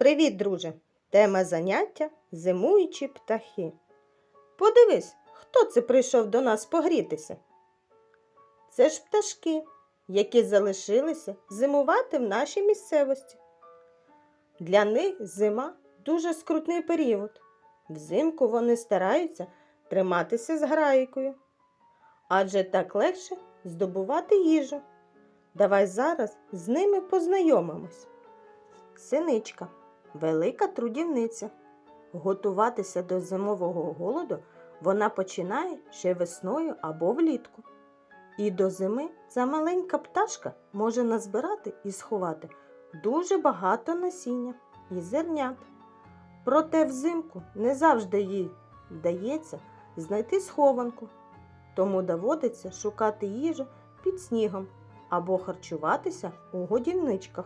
Привіт, друже! Тема заняття зимуючі птахи. Подивись, хто це прийшов до нас погрітися. Це ж пташки, які залишилися зимувати в нашій місцевості. Для них зима дуже скрутний період. Взимку вони стараються триматися з грайкою, адже так легше здобувати їжу. Давай зараз з ними познайомимось. Синичка велика трудівниця. Готуватися до зимового голоду вона починає ще весною або влітку. І до зими ця маленька пташка може назбирати і сховати дуже багато насіння і зернят. Проте взимку не завжди їй вдається знайти схованку, тому доводиться шукати їжу під снігом або харчуватися у годівничках.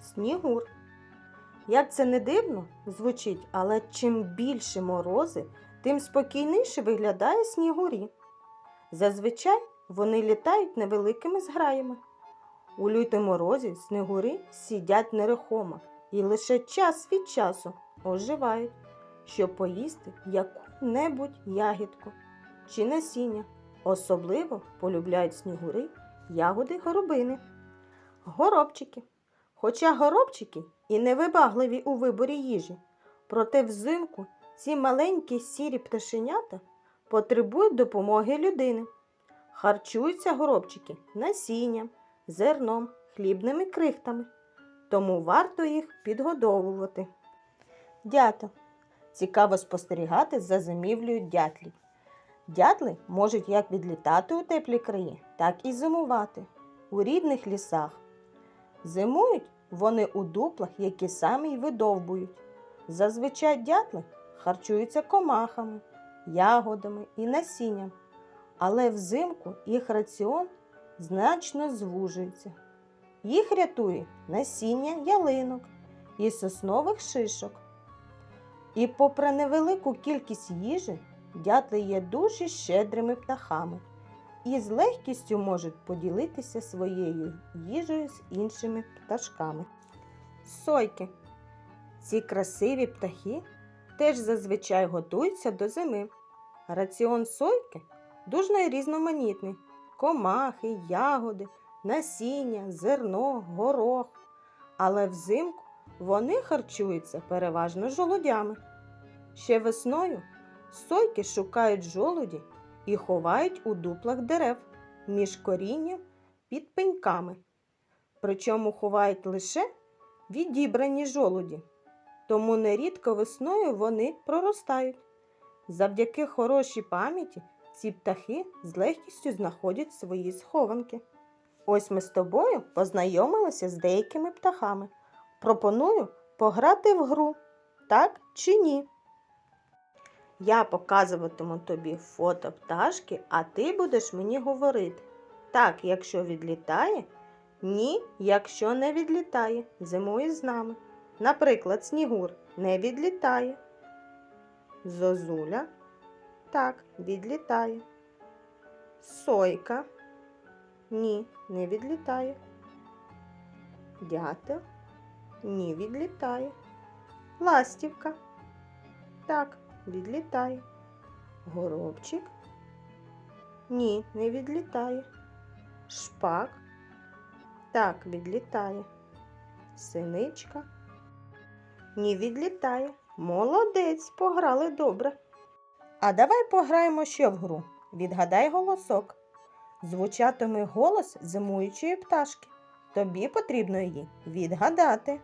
Снігур. Як це не дивно звучить, але чим більше морози, тим спокійніше виглядає снігурі. Зазвичай вони літають невеликими зграями. У лютому морозі снігури сидять нерухомо і лише час від часу оживають, щоб поїсти яку-небудь ягідку чи насіння. Особливо полюбляють снігури ягоди горобини, горобчики. Хоча горобчики і невибагливі у виборі їжі, проте взимку ці маленькі сірі пташенята потребують допомоги людини. Харчуються горобчики насінням, зерном, хлібними крихтами, тому варто їх підгодовувати. Дято. Цікаво спостерігати за зимівлею дятлів. Дятли можуть як відлітати у теплі краї, так і зимувати у рідних лісах. Зимують вони у дуплах, які самі й видовбують. Зазвичай дятли харчуються комахами, ягодами і насінням, але взимку їх раціон значно звужується. Їх рятує насіння ялинок і соснових шишок. І попри невелику кількість їжі, дятли є дуже щедрими птахами і з легкістю можуть поділитися своєю їжею з іншими пташками. Сойки. Ці красиві птахи теж зазвичай готуються до зими. Раціон сойки дуже різноманітний: комахи, ягоди, насіння, зерно, горох. Але взимку вони харчуються переважно жолудями. Ще весною сойки шукають жолуді і ховають у дуплах дерев між корінням під пеньками. Причому ховають лише відібрані жолуді, тому нерідко весною вони проростають. Завдяки хорошій пам'яті ці птахи з легкістю знаходять свої схованки. Ось ми з тобою познайомилися з деякими птахами. Пропоную пограти в гру, так чи ні? Я показуватиму тобі фото пташки, а ти будеш мені говорити. Так, якщо відлітає, ні, якщо не відлітає, зимує з нами. Наприклад, снігур не відлітає. Зозуля так, відлітає. Сойка ні, не відлітає. Дятел ні, відлітає. Ластівка так, відлітає. Горобчик ні, не відлітає. Шпак так, відлітає. Синичка. Ні, відлітає. Молодець, пограли добре. А давай пограємо ще в гру. Відгадай голосок. Звучатиме голос зимуючої пташки. Тобі потрібно її відгадати.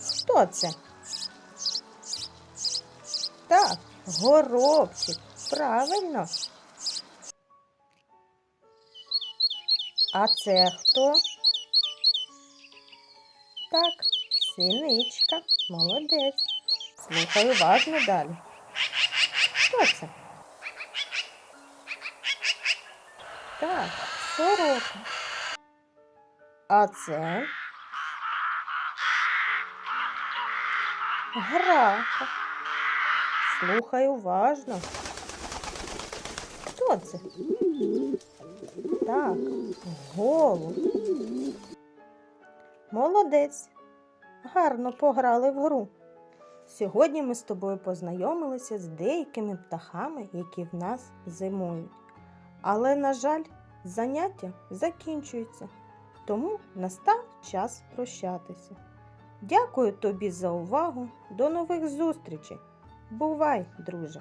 Хто це? Так, горобчик. Правильно. А це хто? Так, синичка, молодець. Слухай уважно далі. Хто це? Так, сорока. А це? Грака. Слухай уважно. Хто це? Так, голуб. Молодець. гарно пограли в гру. Сьогодні ми з тобою познайомилися з деякими птахами, які в нас зимують. Але, на жаль, заняття закінчується, тому настав час прощатися. Дякую тобі за увагу. До нових зустрічей. Бувай, друже!